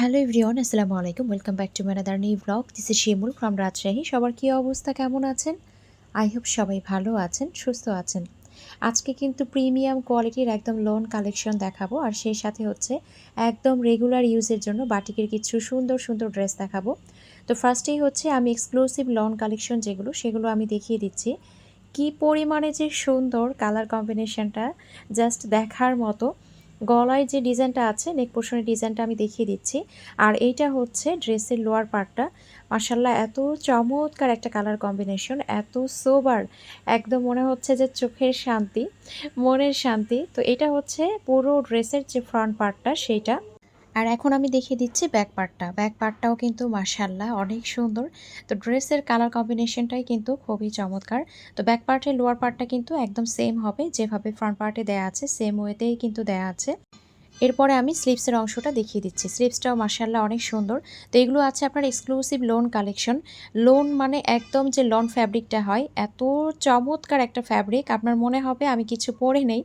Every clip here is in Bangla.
হ্যালো এভরিওয়ান, আসসালামু আলাইকুম। Welcome back to my another new blog this is Shimul from Rajshahi সবার কী অবস্থা, কেমন আছেন? আই হোপ সবাই ভালো আছেন, সুস্থ আছেন। আজকে কিন্তু প্রিমিয়াম কোয়ালিটির একদম লোন কালেকশন দেখাবো। আর সেই সাথে হচ্ছে একদম রেগুলার ইউজের জন্য বাটিকের কিছু সুন্দর সুন্দর ড্রেস দেখাবো। তো ফার্স্টেই হচ্ছে আমি এক্সক্লুসিভ লোন কালেকশন যেগুলো, সেগুলো আমি দেখিয়ে দিচ্ছি। কি পরিমাণে যে সুন্দর কালার কম্বিনেশনটা জাস্ট দেখার মতো। গলায় যে ডিজাইনটা আছে নেক পোর্শনের ডিজাইনটা আমি দেখিয়ে দিচ্ছি। আর এইটা হচ্ছে ড্রেসের লোয়ার পার্টটা মার্শাল্লাহ এত চমৎকার একটা কালার কম্বিনেশন এত সোবার একদম মনে হচ্ছে যে চোখের শান্তি, মনের শান্তি। তো এটা হচ্ছে পুরো ড্রেসের যে ফ্রন্ট পার্টটা সেইটা আর এখন আমি দেখিয়ে দিচ্ছি ব্যাক পার্টটা ব্যাক পার্টটাও কিন্তু মার্শাল্লাহ অনেক সুন্দর। তো ড্রেসের কালার কম্বিনেশনটাই কিন্তু খুবই চমৎকার। তো ব্যাক পার্টের লোয়ার পার্টটা কিন্তু একদম সেম হবে। যেভাবে ফ্রন্ট পার্টে দেয়া আছে সেম ওয়েতেই কিন্তু দেয়া আছে। এরপরে আমি স্লিপসের অংশটা দেখিয়ে দিচ্ছি। স্লিপসটাও মার্শাল্লাহ অনেক সুন্দর। তো এগুলো আছে আপনার এক্সক্লুসিভ লোন কালেকশন লোন মানে একদম যে লন ফ্যাব্রিকটা হয়, এত চমৎকার একটা ফ্যাব্রিক আপনার মনে হবে আমি কিছু পরে নেই।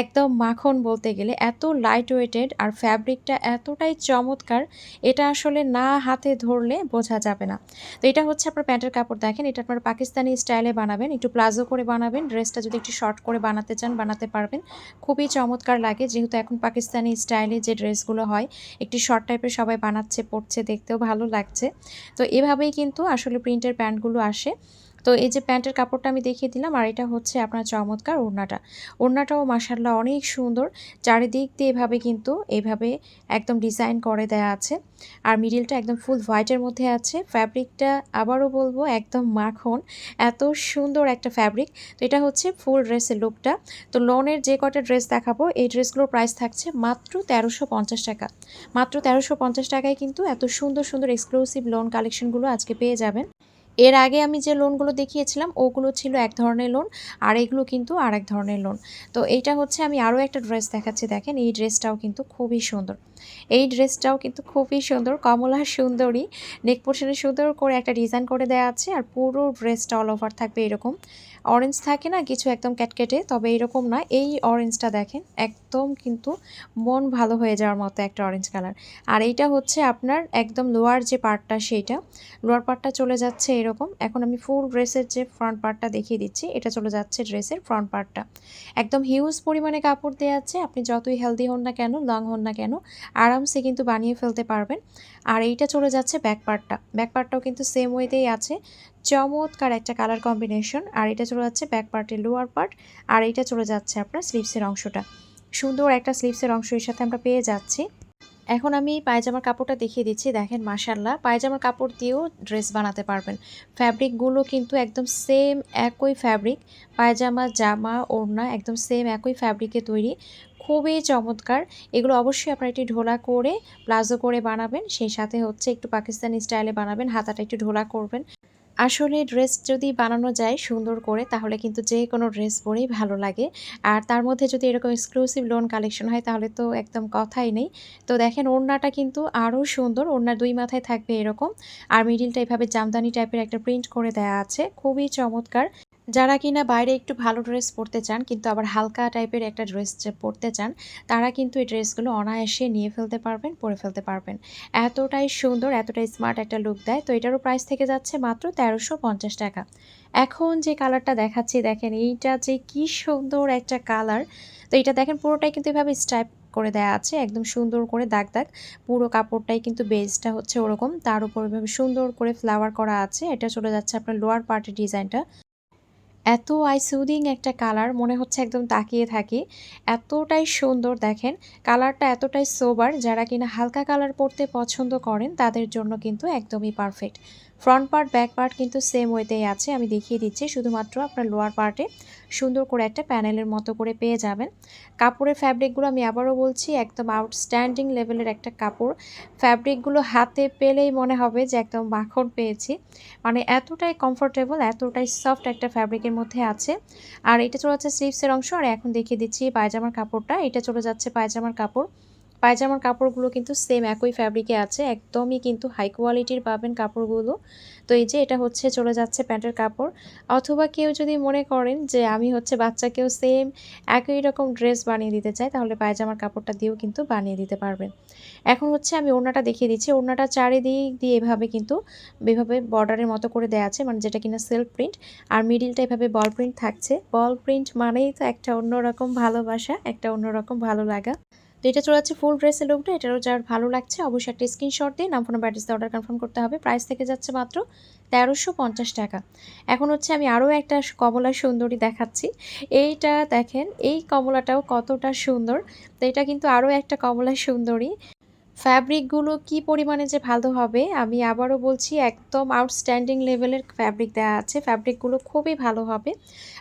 একদম মাখন বলতে গেলে, এত লাইট ওয়েটেড আর ফ্যাব্রিকটা এতটাই চমৎকার, এটা আসলে না হাতে ধরলে বোঝা যাবে না। তো এটা হচ্ছে আপনার প্যান্টের কাপড়। দেখেন, এটা আপনার পাকিস্তানি স্টাইলে বানাবেন। একটু প্লাজো করে বানাবেন। ড্রেসটা যদি একটু শর্ট করে বানাতে চান, বানাতে পারবেন। খুবই চমৎকার লাগে। যেহেতু এখন পাকিস্তানি স্টাইলে যে ড্রেসগুলো হয়, একটি শর্ট টাইপের সবাই বানাচ্ছে, পরছে, দেখতেও ভালো লাগছে। তো এভাবেই কিন্তু আসলে প্রিন্টের প্যান্টগুলো আসে। তো এই যে প্যান্টের কাপড়টা আমি দেখিয়ে দিলাম, আর এটা হচ্ছে আপনার চমৎকার ওড়নাটা। ওড়নাটাও মাসাল্লাহ অনেক সুন্দর। চারিদিক দিয়ে এভাবে কিন্তু এভাবে একদম ডিজাইন করে দেয়া আছে। আর মিডিলটা একদম ফুল হোয়াইটের মধ্যে আছে। ফ্যাব্রিকটা আবারও বলব, একদম মাখন। এত সুন্দর একটা ফ্যাব্রিক। তো এটা হচ্ছে ফুল ড্রেসের লুকটা। তো লোনের যে কটা ড্রেস দেখাবো, এই ড্রেসগুলোর প্রাইস থাকছে মাত্র তেরোশো পঞ্চাশ টাকা। মাত্র তেরোশো পঞ্চাশ টাকায় কিন্তু এত সুন্দর সুন্দর এক্সক্লুসিভ লোন কালেকশনগুলো আজকে পেয়ে যাবেন। এর আগে আমি যে লোনগুলো দেখিয়েছিলাম, ওগুলো ছিল এক ধরনের লোন আর এগুলো কিন্তু আর এক ধরনের লোন তো এইটা হচ্ছে আমি আরও একটা ড্রেস দেখাচ্ছি, দেখেন এই ড্রেসটাও কিন্তু খুবই সুন্দর। এই ড্রেসটাও কিন্তু খুবই সুন্দর, কমলা সুন্দরী নেক পোর্শনে সুন্দর করে একটা ডিজাইন করে দেওয়া আছে, আর পুরো ড্রেসটা অল ওভার থাকবে এরকম। অরেঞ্জ থাকে না, কিছু একদম ক্যাটকেটে তবে এরকম না। এই অরেঞ্জটা দেখেন, একদম কিন্তু মন ভালো হয়ে যাওয়ার মতো একটা অরেঞ্জ কালার আর এইটা হচ্ছে আপনার একদম লোয়ার যে পার্টটা সেইটা লোয়ার পার্টটা চলে যাচ্ছে এরকম। এখন আমি ফুল ড্রেসের যে ফ্রন্ট পার্টটা দেখিয়ে দিচ্ছি, এটা চলে যাচ্ছে ড্রেসের ফ্রন্ট পার্টটা একদম হিউজ পরিমাণে কাপড় দেওয়া আছে, আপনি যতই হেলদি হন না কেন লং হন না কেন, আরামসে কিন্তু বানিয়ে ফেলতে পারবেন। আর এইটা চলে যাচ্ছে ব্যাক পার্টটা ব্যাক পার্টটাও কিন্তু সেম ওয়েতেই আছে। চমৎকার একটা কালার কম্বিনেশন আর এটা চলে যাচ্ছে ব্যাক পার্টের লোয়ার পার্ট আর এইটা চলে যাচ্ছে আপনার স্লিভসের অংশটা। সুন্দর একটা স্লিভসের অংশ এর সাথে আমরা পেয়ে যাচ্ছি। এখন আমি পায়জামার কাপড়টা দেখিয়ে দিচ্ছি। দেখেন মাসাল্লাহ পায়জামার কাপড় দিয়েও ড্রেস বানাতে পারবেন। ফ্যাব্রিকগুলো কিন্তু একদম সেম একই ফ্যাব্রিক, পায়জামা, জামা, ওড়না একদম সেম একই ফ্যাব্রিকে তৈরি। খুবই চমৎকার। এগুলো অবশ্যই আপনারা একটু ঢোলা করে, প্লাজো করে বানাবেন। সেই সাথে হচ্ছে একটু পাকিস্তানি স্টাইলে বানাবেন। হাতাটা একটু ঢোলা করবেন। আসলে ড্রেস যদি বানানো যায় সুন্দর করে, তাহলে কিন্তু যে কোনো ড্রেস পরেই ভালো লাগে। আর তার মধ্যে যদি এরকম এক্সক্লুসিভ লোন কালেকশন হয়, তাহলে তো একদম কথাই নেই। তো দেখেন, ওড়নাটা কিন্তু আরও সুন্দর ওড়নার দুই মাথায় থাকবে এরকম। আর মিডিলটা এভাবে জামদানি টাইপের একটা প্রিন্ট করে দেওয়া আছে। খুবই চমৎকার। যারা কিনা বাইরে একটু ভালো ড্রেস পরতে চান, কিন্তু আবার হালকা টাইপের একটা ড্রেস পরতে চান, তারা কিন্তু এই ড্রেসগুলো অনায়াসে নিয়ে ফেলতে পারবেন, পরে ফেলতে পারবেন। এতটাই সুন্দর, এতটাই স্মার্ট একটা লুক দেয়, তো এটারও প্রাইস থেকে যাচ্ছে মাত্র তেরোশো পঞ্চাশ টাকা। এখন যে কালারটা দেখাচ্ছি, দেখেন এইটা যে কি সুন্দর একটা কালার তো এটা দেখেন পুরোটাই কিন্তু এভাবে স্টাইপ করে দেওয়া আছে, একদম সুন্দর করে দাগ দাগ, পুরো কাপড়টাই কিন্তু বেসটা হচ্ছে ওরকম, তার উপর সুন্দর করে ফ্লাওয়ার করা আছে, এটা চলে যাচ্ছে আপনার লোয়ার পার্টের ডিজাইনটা এত আই সুদিং একটা কালার, মনে হচ্ছে একদম তাকিয়ে থাকি। এতটাই সুন্দর, দেখেন, কালারটা এতটাই সোবার, যারা কিনা হালকা কালার পরতে পছন্দ করেন, তাদের জন্য কিন্তু একদমই perfect front part back part কিন্তু সেম ওয়েতেই আছে। আমি দেখিয়ে দিচ্ছি, শুধুমাত্র আপনার লোয়ার পার্টে সুন্দর করে একটা প্যানেলের মতো করে পেয়ে যাবেন। কাপড়ের ফ্যাব্রিকগুলো আমি আবারও বলছি, একদম আউটস্ট্যান্ডিং লেভেলের একটা কাপড়। ফ্যাব্রিকগুলো হাতে পেলেই মনে হবে যে একদম মাখন পেয়েছি। মানে এতটাই কমফোর্টেবল এতটাই সফট একটা ফ্যাব্রিকের মধ্যে আছে। আর এটা চলে যাচ্ছে স্লিভসের অংশ, আর এখন দেখিয়ে দিচ্ছি পায়জামার কাপড়টা। এটা চলে যাচ্ছে পায়জামার কাপড়। পায়জামার কাপড়গুলো কিন্তু সেম একই ফ্যাব্রিকে আছে, একদমই কিন্তু হাই কোয়ালিটির পাবেন কাপড়গুলো। তো এই যে এটা হচ্ছে চলে যাচ্ছে প্যান্টের কাপড়। অথবা কেউ যদি মনে করেন যে আমি হচ্ছে বাচ্চাকেও সেম একই রকম ড্রেস বানিয়ে দিতে চাই, তাহলে পায়জামার কাপড়টা দিয়েও কিন্তু বানিয়ে দিতে পারবেন। এখন হচ্ছে আমি ওড়নাটা দেখিয়ে দিচ্ছি। ওড়নাটা চারিদিক দিয়ে এভাবে কিন্তু, এভাবে বর্ডারের মতো করে দেওয়া আছে মানে যেটা কিনা সেলফ প্রিন্ট আর মিডিলটা এভাবে বল প্রিন্ট থাকছে। বল প্রিন্ট মানেই তো একটা অন্যরকম ভালোবাসা, একটা অন্যরকম ভালো লাগা। এটা চলে যাচ্ছে ফুল ড্রেসের লুকটা এটারও যার ভালো লাগছে, অবশ্যই একটা স্ক্রিনশট দিয়ে নাম ফোন ব্যাটারিতে অর্ডার কনফার্ম করতে হবে। প্রাইস থেকে যাচ্ছে মাত্র তেরোশো পঞ্চাশ টাকা। এখন হচ্ছে আমি আরও একটা কমলা সুন্দরী দেখাচ্ছি। এইটা দেখেন, এই কমলাটাও কতটা সুন্দর। তো এটা কিন্তু আরও একটা কমলা সুন্দরী। ফ্যাব্রিকগুলো কি পরিমাণে যে ভালো হবে, আমি আবারও বলছি একদম আউটস্ট্যান্ডিং লেভেলের ফ্যাব্রিক দেওয়া আছে। ফ্যাব্রিকগুলো খুবই ভালো হবে।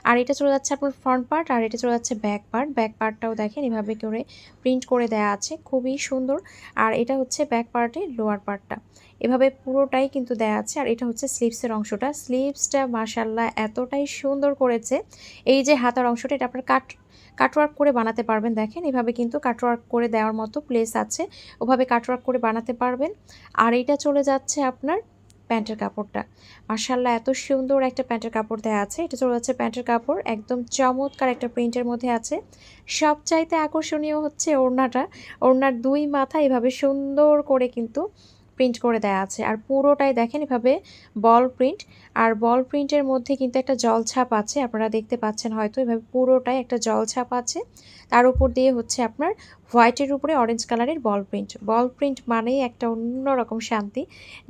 আর এটা চলে যাচ্ছে আপনার ফ্রন্ট পার্ট আর এটা চলে যাচ্ছে ব্যাক পার্ট ব্যাক পার্টটাও দেখেন, এভাবে করে প্রিন্ট করে দেওয়া আছে। খুবই সুন্দর। আর এটা হচ্ছে ব্যাক পার্টের লোয়ার পার্টটা এভাবে পুরোটাই কিন্তু দেওয়া আছে। আর এটা হচ্ছে স্লিভসের অংশটা। স্লিভসটা মাসাল্লাহ এতটাই সুন্দর করেছে। এই যে হাতার অংশটা, এটা আপনার কাট কাটওয়ার্ক করে বানাতে পারবেন। দেখেন, এভাবে কিন্তু কাটওয়ার্ক করে দেওয়ার মতো প্লেস আছে। ওভাবে কাটওয়ার্ক করে বানাতে পারবেন। আর এইটা চলে যাচ্ছে আপনার প্যান্টের কাপড়টা। মার্শাল্লাহ এত সুন্দর একটা প্যান্টের কাপড় দেওয়া আছে। এটা চলে যাচ্ছে প্যান্টের কাপড়, একদম চমৎকার একটা প্রিন্টের মধ্যে আছে। সবচাইতে আকর্ষণীয় হচ্ছে ওড়নাটা। ওড়নার দুই মাথা এভাবে সুন্দর করে কিন্তু প্রিন্ট করে দেয়া আছে। আর পুরোটাই দেখেন এভাবে বল প্রিন্ট আর বল প্রিন্টের মধ্যে কিন্তু একটা জল ছাপ আছে, আপনারা দেখতে পাচ্ছেন হয়তো। এভাবে পুরোটাই একটা জল ছাপ আছে। তার উপর দিয়ে হচ্ছে আপনার হোয়াইটের উপরে অরেঞ্জ কালারের বল প্রিন্ট। বল প্রিন্ট মানেই একটা অন্যরকম শান্তি।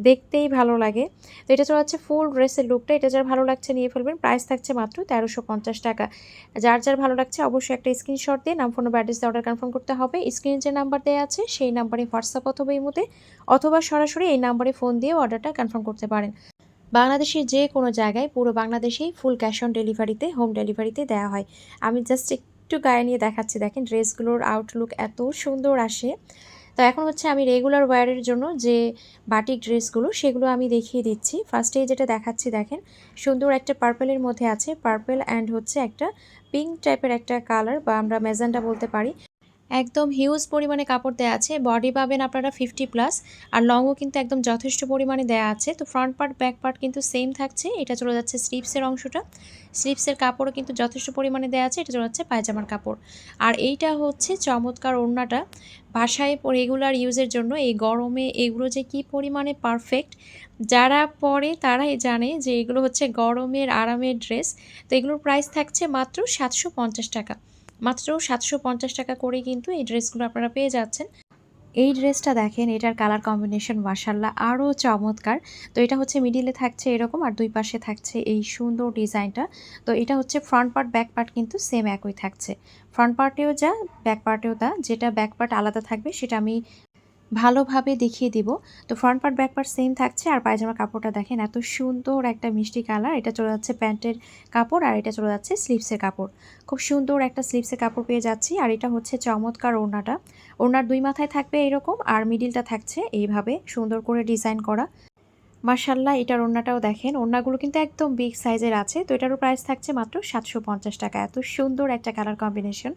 দেখতেই ভালো লাগে। তো এটা চলে যাচ্ছে ফুল ড্রেসের লুকটা। এটা যার ভালো লাগছে নিয়ে ফেলবেন, প্রাইস থাকছে মাত্র তেরোশো পঞ্চাশ টাকা। যার যার ভালো লাগছে অবশ্যই একটা স্ক্রিনশট দিয়ে নাম, ফোন অ্যাড্রেস অর্ডার কনফার্ম করতে হবে। স্ক্রিনে যে নাম্বার দেওয়া আছে, সেই নাম্বারে হোয়াটসঅ্যাপ অথবা ইমোতে অথবা সরাসরি এই নাম্বারে ফোন দিয়ে অর্ডারটা কনফার্ম করতে পারেন। বাংলাদেশের যে কোনো জায়গায়, পুরো বাংলাদেশেই ফুল ক্যাশ অন ডেলিভারিতে, হোম ডেলিভারিতে দেওয়া হয়। আমি জাস্ট একটু গায়ে নিয়ে দেখাচ্ছি। দেখেন ড্রেসগুলোর আউটলুক এত সুন্দর আসে। তো এখন হচ্ছে আমি রেগুলার ওয়্যারের জন্য যে বাটিক ড্রেসগুলো সেগুলো আমি দেখিয়ে দিচ্ছি। ফার্স্টে যেটা দেখাচ্ছি দেখেন, সুন্দর একটা পার্পেলের মধ্যে আছে। পার্পেল অ্যান্ড হচ্ছে একটা পিঙ্ক টাইপের একটা কালার বা আমরা মেজানটা বলতে পারি। একদম হিউজ পরিমাণে কাপড় দেওয়া আছে। বডি পাবেন আপনারা ফিফটি প্লাস আর লংও কিন্তু একদম যথেষ্ট পরিমাণে দেওয়া আছে। তো ফ্রন্ট পার্ট ব্যাক পার্ট কিন্তু সেম থাকছে। এটা চলে যাচ্ছে স্লিপসের অংশটা। স্লিপসের কাপড়ও কিন্তু যথেষ্ট পরিমাণে দেওয়া আছে। এটা চলে যাচ্ছে পায়জামার কাপড়। আর এইটা হচ্ছে চমৎকার ওড়নাটা। বাসায় রেগুলার ইউজের জন্য এই গরমে এগুলো যে কি পরিমাণে পারফেক্ট যারা পরে তারাই জানে যে এগুলো হচ্ছে গরমের আরামের ড্রেস তো এগুলোর প্রাইস থাকছে মাত্র সাতশো পঞ্চাশ টাকা। মাত্র সাতশো পঞ্চাশ টাকা করে কিন্তু এই ড্রেসগুলো আপনারা পেয়ে যাচ্ছেন। এই ড্রেসটা দেখেন, এটার কালার কম্বিনেশন মাসাল্লাহ আরও চমৎকার। তো এটা হচ্ছে মিডিলে থাকছে এরকম আর দুই পাশে থাকছে এই সুন্দর ডিজাইনটা। তো এটা হচ্ছে ফ্রন্ট পার্ট ব্যাক পার্ট কিন্তু সেম একই থাকছে। ফ্রন্ট পার্টেও যা ব্যাক পার্টেও তা, যেটা ব্যাক পার্ট আলাদা থাকবে সেটা আমি ভালোভাবে দেখিয়ে দিব। তো front part back part same থাকছে। আর পায়জামার কাপড়টা দেখেন, এত সুন্দর একটা মিষ্টি কালার। এটা চলে যাচ্ছে প্যান্টের কাপড় আর এটা চলে যাচ্ছে স্লিভসের কাপড়। খুব সুন্দর একটা স্লিভসের কাপড় পেয়ে যাচ্ছি। আর এটা হচ্ছে চমৎকার ওড়নাটা। ওড়নার দুই মাথায় থাকবে এরকম আর মিডিলটা থাকছে এইভাবে সুন্দর করে ডিজাইন করা। মার্শাল্লাহ এটার ওড়নাটাও দেখেন। ওড়নাগুলো কিন্তু একদম বিগ সাইজের আছে। তো এটারও প্রাইস থাকছে মাত্র সাতশো পঞ্চাশ টাকা। এত সুন্দর একটা কালার কম্বিনেশন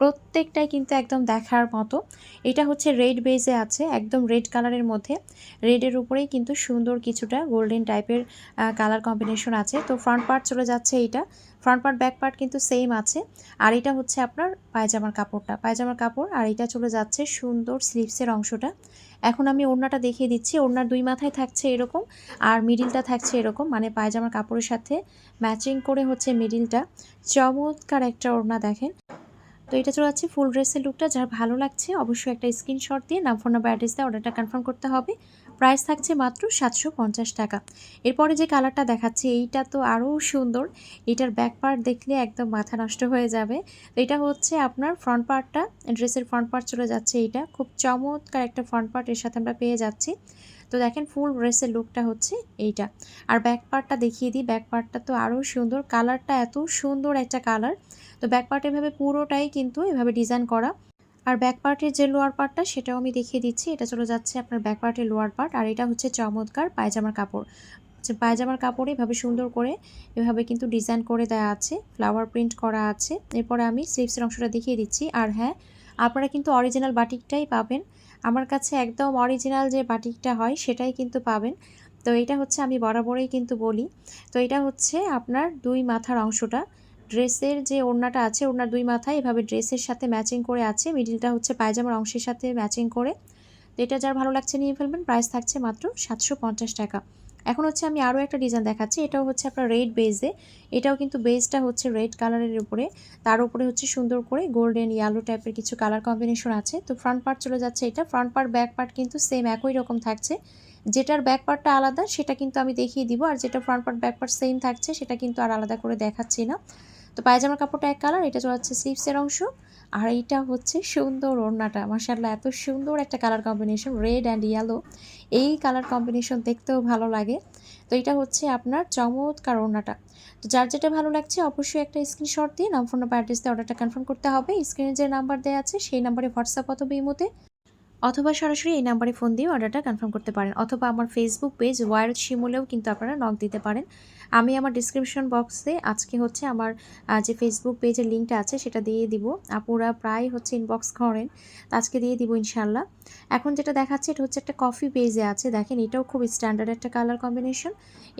প্রত্যেকটাই কিন্তু একদম দেখার মতো। এটা হচ্ছে রেড বেজে আছে, একদম রেড কালারের মধ্যে। রেডের উপরেই কিন্তু সুন্দর কিছুটা গোল্ডেন টাইপের কালার কম্বিনেশন আছে। তো ফ্রন্ট পার্ট চলে যাচ্ছে এইটা। ফ্রন্ট পার্ট, ব্যাক পার্ট কিন্তু সেম আছে। আর এটা হচ্ছে আপনার পায়জামার কাপড়টা। পায়জামার কাপড়, আর এটা চলে যাচ্ছে সুন্দর স্লিভসের অংশটা। এখন আমি ওড়নাটা দেখিয়ে দিচ্ছি। ওড়নার দুই মাথায় থাকছে এরকম, আর মিডিলটা থাকছে এরকম। মানে পায়জামার কাপড়ের সাথে ম্যাচিং করে হচ্ছে মিডিলটা। চমৎকার একটা ওড়না দেখেন। তো এটা চলে যাচ্ছে ফুল ড্রেসের লুকটা যার ভালো লাগছে, অবশ্যই একটা স্ক্রিনশট দিয়ে নাম ফোন নাম্বার অ্যাড্রেস দিয়ে অর্ডারটা কনফার্ম করতে হবে। প্রাইস থাকছে মাত্র সাতশো পঞ্চাশ টাকা। এরপরে যে কালারটা দেখাচ্ছে, এইটা তো আরও সুন্দর। এটার ব্যাক পার্ট দেখলে একদম মাথা নষ্ট হয়ে যাবে। তো এটা হচ্ছে আপনার ফ্রন্ট পার্টটা ড্রেসের ফ্রন্ট পার্ট চলে যাচ্ছে এইটা। খুব চমৎকার একটা ফ্রন্ট পার্ট এর সাথে আমরা পেয়ে যাচ্ছি। তো দেখেন ফুল ড্রেসের লুকটা হচ্ছে এইটা। আর ব্যাক পার্টটা দেখিয়ে দিই ব্যাক পার্টটা তো আরও সুন্দর। কালারটা এত সুন্দর একটা কালার তো ব্যাক পার্ট এভাবে পুরোটাই কিন্তু এভাবে ডিজাইন করা। আর ব্যাক পার্টের যে লোয়ার পার্টটা সেটাও আমি দেখিয়ে দিচ্ছি। এটা চলে যাচ্ছে আপনার ব্যাক পার্টের লোয়ার পার্ট আর এটা হচ্ছে চমৎকার পায়জামার কাপড়। পায়জামার কাপড়ে এভাবে সুন্দর করে এভাবে কিন্তু ডিজাইন করে দেওয়া আছে ফ্লাওয়ার প্রিন্ট করা আছে। এরপরে আমি স্লিভসের অংশটা দেখিয়ে দিচ্ছি। আর হ্যাঁ আপনারা কিন্তু অরিজিনাল বাটিকটাই পাবেন। আমার কাছে একদম অরিজিনাল যে বাটিকটা হয় সেটাই কিন্তু পাবেন। তো এটা হচ্ছে আমি বরাবরই কিন্তু বলি। তো এটা হচ্ছে আপনার দুই মাথার অংশটা। ড্রেসের যে ওড়নাটা আছে, ওড়নার দুই মাথায় এভাবে ড্রেসের সাথে ম্যাচিং করে আছে। মিডিলটা হচ্ছে পায়জামার অংশের সাথে ম্যাচিং করে। তো এটা যার ভালো লাগছে নিয়ে ফেলবেন প্রাইস থাকছে মাত্র সাতশো পঞ্চাশ টাকা। এখন হচ্ছে আমি আরও একটা ডিজাইন দেখাচ্ছি, এটাও হচ্ছে আপনার রেড বেজে এটাও কিন্তু বেজটা হচ্ছে রেড কালারের উপরে। তার উপরে হচ্ছে সুন্দর করে গোল্ডেন ইয়েলো টাইপের কিছু কালার কম্বিনেশন আছে। তো ফ্রন্ট পার্ট চলে যাচ্ছে এটা। ফ্রন্ট পার্ট ব্যাক পার্ট কিন্তু সেম একই রকম থাকছে। যেটার ব্যাক পার্টটা আলাদা, সেটা কিন্তু আমি দেখিয়ে দিব। আর যেটা front part back part same থাকছে, সেটা কিন্তু আর আলাদা করে দেখাচ্ছি না। তো পায়জামার কাপড়টা এক কালার এটা চলে যাচ্ছে স্লিভসের অংশ। আর এইটা হচ্ছে সুন্দর ওড়নাটা মাসাল্লাহ এত সুন্দর একটা colour combination red and yellow এই কালার কম্বিনেশন দেখতেও ভালো লাগে। তো এটা হচ্ছে আপনার চমৎকার ওড়নাটা। তো যার যেটা ভালো লাগছে অবশ্যই একটা স্ক্রিনশট দিয়ে নাম নাম্বার অ্যাড্রেস দিয়ে অর্ডারটা কনফার্ম করতে হবে। স্ক্রিনে যে নাম্বার দেওয়া আছে, সেই নাম্বারে হোয়াটসঅ্যাপ অথবা ইমোতে অথবা সরাসরি এই নাম্বারে ফোন দিয়ে অর্ডারটা কনফার্ম করতে পারেন, অথবা আমার ফেসবুক পেজ ওয়ার শিমুলেও কিন্তু আপনারা নক দিতে পারেন। আমি আমার ডিসক্রিপশন বক্সে আজকে হচ্ছে আমার যে ফেসবুক পেজের লিঙ্কটা আছে সেটা দিয়ে দিব। আপুরা প্রায় হচ্ছে ইনবক্স করেন আজকে দিয়ে দিব ইনশাল্লাহ এখন যেটা দেখাচ্ছে এটা হচ্ছে একটা কফি পেজে আছে, দেখেন এটাও খুব স্ট্যান্ডার্ড একটা কালার কম্বিনেশন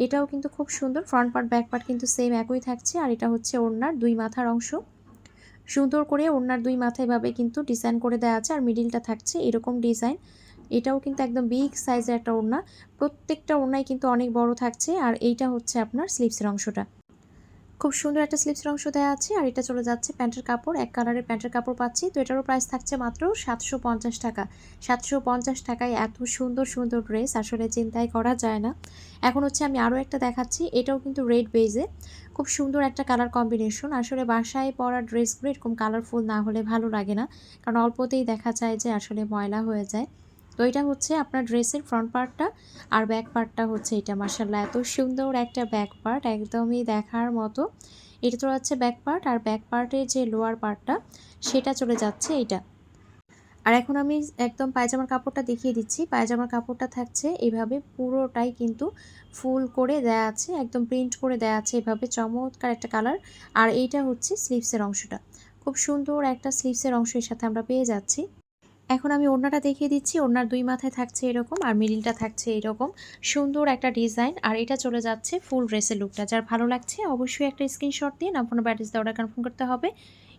এটাও কিন্তু খুব সুন্দর ফ্রন্ট পার্ট ব্যাক পার্ট কিন্তু সেম একই থাকছে, আর এটা হচ্ছে ওড়নার দুই মাথার অংশ। সুন্দর করে ওড়নার দুই মাথায় ভাবে কিন্তু ডিজাইন করে দেওয়া আছে আর মিডিলটা থাকছে এরকম ডিজাইন এটাও কিন্তু একদম বিগ সাইজের একটা ওড়না। প্রত্যেকটা ওড়নায় কিন্তু অনেক বড় থাকছে আর এইটা হচ্ছে আপনার স্লিপসের অংশটা। খুব সুন্দর একটা স্লিপসের অংশ দেওয়া আছে আর এটা চলে যাচ্ছে প্যান্টের কাপড়। এক কালারের প্যান্টের কাপড় পাচ্ছি। তো এটারও প্রাইস থাকছে মাত্র সাতশো পঞ্চাশ টাকা। সাতশো পঞ্চাশ টাকায় এত সুন্দর সুন্দর ড্রেস আসলে চিন্তাই করা যায় না। এখন হচ্ছে আমি আরও একটা দেখাচ্ছি। এটাও কিন্তু রেড বেজে খুব সুন্দর একটা কালার কম্বিনেশন আসলে বাসায় পরা ড্রেসগুলো এরকম কালারফুল না হলে ভালো লাগে না। কারণ অল্পতেই দেখা যায় যে আসলে ময়লা হয়ে যায়। তো এটা হচ্ছে আপনার ড্রেসের ফ্রন্ট পার্টটা আর ব্যাক পার্টটা হচ্ছে এটা। মার্শাল্লাহ এত সুন্দর একটা ব্যাক পার্ট একদমই দেখার মতো। এটা তো হচ্ছে ব্যাক পার্ট আর ব্যাক পার্টের যে লোয়ার পার্টটা সেটা চলে যাচ্ছে এটা। আর এখন আমি একদম পায়জামার কাপড়টা দেখিয়ে দিচ্ছি। পায়জামার কাপড়টা থাকছে এভাবে পুরোটাই কিন্তু ফুল করে দেয়া আছে, একদম প্রিন্ট করে দেয়া আছে এভাবে চমৎকার একটা কালার। আর এইটা হচ্ছে স্লিভসের অংশটা। খুব সুন্দর একটা স্লিভসের অংশের সাথে আমরা পেয়ে যাচ্ছি। এখন আমি ওড়নাটা দেখিয়ে দিচ্ছি। ওড়নার দুই মাথায় থাকছে এরকম আর মিডিলটা থাকছে এরকম। সুন্দর একটা ডিজাইন আর এটা চলে যাচ্ছে ফুল ড্রেসের লুকটা। যার ভালো লাগছে অবশ্যই একটা স্ক্রিনশট দিয়ে নাম ফোন ব্যাটারিজ দিয়ে অর্ডার কনফার্ম করতে হবে।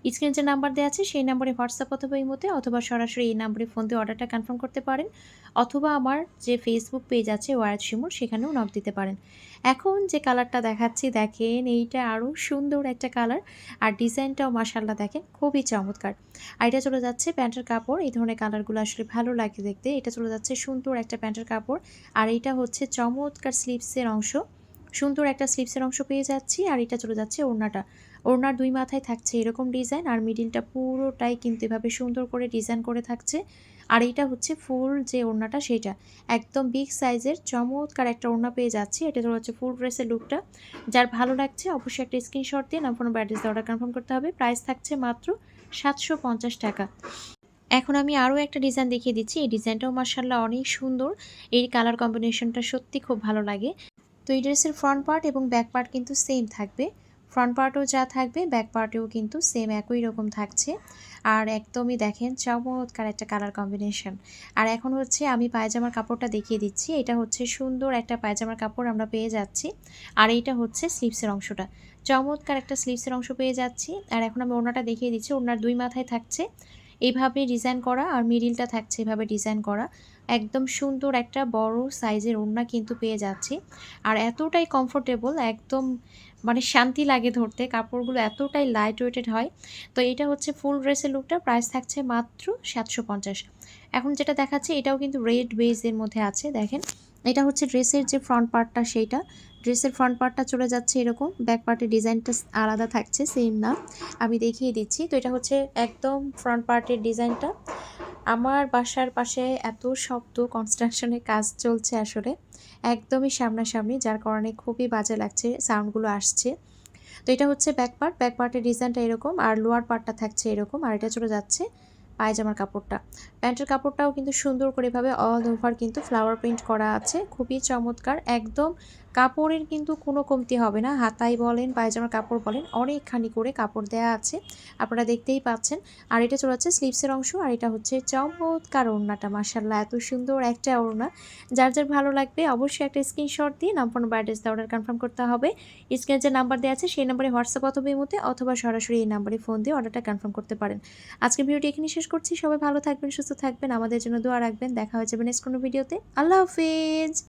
স্ক্রিনে যে নাম্বার দেওয়া আছে, সেই নাম্বারে হোয়াটসঅ্যাপ অথবা ইমোতে অথবা সরাসরি এই নাম্বারে ফোন দিয়ে অর্ডারটা কনফার্ম করতে পারেন। অথবা আমার যে ফেসবুক পেজ আছে ওয়ারাত শিমুর, সেখানেও নক দিতে পারেন। এখন যে কালারটা দেখাচ্ছি, দেখেন এইটা আরও সুন্দর একটা কালার আর ডিজাইনটাও মাসাল্লাহ দেখেন, খুবই চমৎকার। আর এটা চলে যাচ্ছে প্যান্টের কাপড়। এই ধরনের কালারগুলো আসলে ভালো লাগে দেখতে। এটা চলে যাচ্ছে সুন্দর একটা প্যান্টের কাপড়। আর এটা হচ্ছে চমৎকার স্লিপসের অংশ। সুন্দর একটা স্লিপসের অংশ পেয়ে যাচ্ছি। আর এটা চলে যাচ্ছে ওড়নাটা। ওড়নার দুই মাথায় থাকছে এরকম ডিজাইন আর মিডিলটা পুরোটাই কিন্তু এভাবে সুন্দর করে ডিজাইন করে থাকছে। আর এইটা হচ্ছে ফুল যে ওড়নাটা সেটা। একদম বিগ সাইজের চমৎকার একটা ওড়না পেয়ে যাচ্ছি। এটা হচ্ছে ফুল ড্রেসের লুকটা যার ভালো লাগছে অবশ্যই একটা স্ক্রিনশট দিয়ে নাম ফোন অ্যাড্রেস অর্ডার কনফার্ম করতে হবে। প্রাইস থাকছে মাত্র সাতশো পঞ্চাশ টাকা। এখন আমি আরও একটা ডিজাইন দেখিয়ে দিচ্ছি। এই ডিজাইনটাও মার্শাল্লাহ অনেক সুন্দর। এই কালার কম্বিনেশনটা সত্যি খুব ভালো লাগে। তো এই ড্রেসের ফ্রন্ট পার্ট এবং ব্যাক পার্ট কিন্তু সেম থাকবে। ফ্রন্ট পার্টও যা থাকবে ব্যাক পার্টেও কিন্তু সেম একই রকম থাকছে। আর একদমই দেখেন চমৎকার একটা কালার কম্বিনেশন আর এখন হচ্ছে আমি পায়জামার কাপড়টা দেখিয়ে দিচ্ছি। এটা হচ্ছে সুন্দর একটা পায়জামার কাপড় আমরা পেয়ে যাচ্ছি। আর এইটা হচ্ছে স্লিভসের অংশটা। চমৎকার একটা স্লিভসের অংশ পেয়ে যাচ্ছি। আর এখন আমি ওনাটা দেখিয়ে দিচ্ছি। ওনার দুই মাথায় থাকছে। এইভাবে ডিজাইন করা আর মিডিলটা থাকছে এভাবে ডিজাইন করা। একদম সুন্দর একটা বড় সাইজের ওড়না কিন্তু পেয়ে যাচ্ছি। আর এতটাই কমফোর্টেবল একদম মানে শান্তি লাগে ধরতে, কাপড়গুলো এতটাই লাইট ওয়েটেড হয়। তো এটা হচ্ছে ফুল ড্রেসের লুকটা প্রাইস থাকছে মাত্র সাতশো পঞ্চাশ। এখন যেটা দেখাচ্ছে, এটাও কিন্তু রেড বেজের মধ্যে আছে, দেখেন। এটা হচ্ছে ড্রেসের যে ফ্রন্ট পার্টটা সেইটা। ড্রেসের ফ্রন্ট পার্টটা চলে যাচ্ছে এরকম ব্যাক পার্টের ডিজাইনটা আলাদা থাকছে সেম না। আমি দেখিয়ে দিচ্ছি। তো এটা হচ্ছে একদম ফ্রন্ট পার্টের ডিজাইনটা আমার বাসার পাশে এত শব্দ কনস্ট্রাকশনের কাজ চলছে আসলে, একদমই সামনাসামনি, যার কারণে খুবই বাজে লাগছে সাউন্ডগুলো আসছে। তো এটা হচ্ছে ব্যাক পার্ট ব্যাক পার্টের ডিজাইনটা এরকম, আর লোয়ার পার্টটা থাকছে এরকম, আর এটা চলে যাচ্ছে পায়জামার কাপড়টা। প্যান্টের কাপড়টাও কিন্তু সুন্দর করে এভাবে অল ওভার কিন্তু ফ্লাওয়ার প্রিন্ট করা আছে, খুবই চমৎকার, একদম কাপড়ের কিন্তু কোনো কমতি হবে না। হাতাই বলেন, পায়জামার কাপড় বলেন, অনেকখানি করে কাপড় দেয়া আছে। আপনারা দেখতেই পাচ্ছেন। আর এটা চলে যাচ্ছে স্লিভসের অংশ, আর এটা হচ্ছে চমৎকার ওড়নাটা মাসাল্লাহ এত সুন্দর একটা ওড়না। যার যার ভালো লাগবে অবশ্যই একটা স্ক্রিনশট দিয়ে নাম্বার বা অর্ডার কনফার্ম করতে হবে। স্ক্রিনে যে নাম্বার দেওয়া আছে, সেই নাম্বারে হোয়াটসঅ্যাপ অথবা ইমোতে, অথবা সরাসরি এই নাম্বারে ফোন দিয়ে অর্ডারটা কনফার্ম করতে পারেন। আজকে ভিডিওটি এখানে শেষ করছি। সবাই ভালো থাকবেন, সুস্থ থাকবেন, আমাদের জন্য দোয়া রাখবেন। দেখা হয়ে যাবে নেক্সট কোনো ভিডিওতে। আল্লাহ হাফেজ!